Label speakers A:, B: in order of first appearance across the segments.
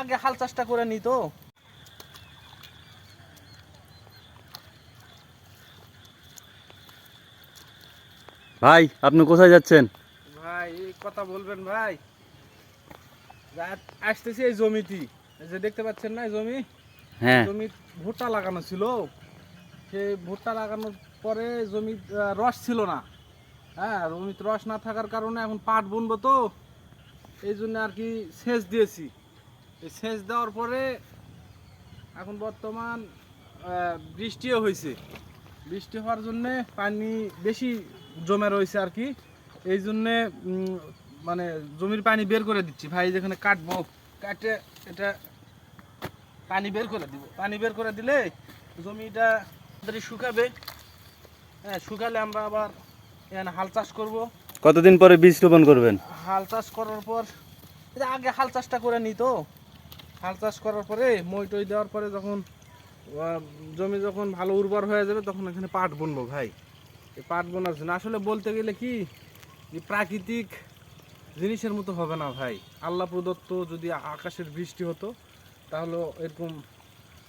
A: আগে হাল চাষটা করে নিত
B: ভাই আপনি কোথায় যাচ্ছেন?
A: ভাই এই কথা বলবেন ভাই। আসতেছি এই জমিটি। যে দেখতে পাচ্ছেন না জমি?
B: হ্যাঁ।
A: জমি ভুট্টা লাগানো ছিল। সেই ভুট্টা লাগানোর পরে জমি রস ছিল না। হ্যাঁ জমিতে রস না থাকার কারণে এখন পাট বুনবো তো। এই জন্য আর কি সেচ দিয়েছি। সেচ দেওয়ার পরে এখন বর্তমান বৃষ্টিও হয়েছে বৃষ্টি হওয়ার জন্যে পানি বেশি জমে রয়েছে আর কি। এই জন্যে মানে জমির পানি বের করে দিচ্ছি। ভাই যেখানে কাটবো কাটে এটা পানি বের করে দিব। পানি বের করে দিলে জমিটা তাড়াতাড়ি শুকাবে। হ্যাঁ শুকালে আমরা আবার এখানে হাল চাষ করব।
B: কতদিন পরে বীজ রোপণ করবেন?
A: হাল চাষ করার পর আগে হাল চাষটা করে নিই তো। হাল চাষ করার পরে, মই টই দেওয়ার পরে যখন জমি যখন ভালো উর্বর হয়ে যাবে, তখন এখানে পাট বুনবো ভাই। এই পাট বোনার জন্য। আসলে বলতে গেলে কি, যে প্রাকৃতিক জিনিসের মতো হবে না ভাই। আল্লাহ প্রদত্ত যদি আকাশের বৃষ্টি হতো, তাহলে এরকম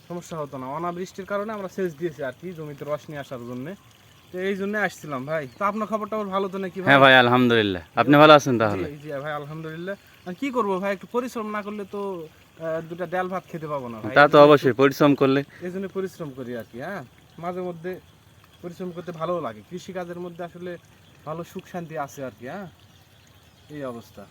A: সমস্যা হতো না। অনাবৃষ্টির কারণে আমরা সেচ দিয়েছি আর কি, জমিতে রস নিয়ে আসার জন্য। তো এই জন্য আসছিলাম ভাই। তো আপনার খবরটা আমার ভালো তো নাকি
B: হ্যাঁ ভাই আলহামদুলিল্লাহ। আপনি ভালো আছেন তাহলে?
A: জি ভাই আলহামদুলিল্লাহ। আর কি করব ভাই একটু পরিশ্রম না করলে তো দুটা ডাল ভাত খেতে পাবো না ভাই।
B: তা তো অবশ্যই পরিশ্রম করলে।
A: এই জন্য পরিশ্রম করি আর কি হ্যাঁ? মাঝে মধ্যে পরিশ্রম করতে ভালো লাগে। কৃষি কাজের মধ্যে আসলে ভালো সুখ শান্তি আছে আর কি হ্যাঁ? এই অবস্থা।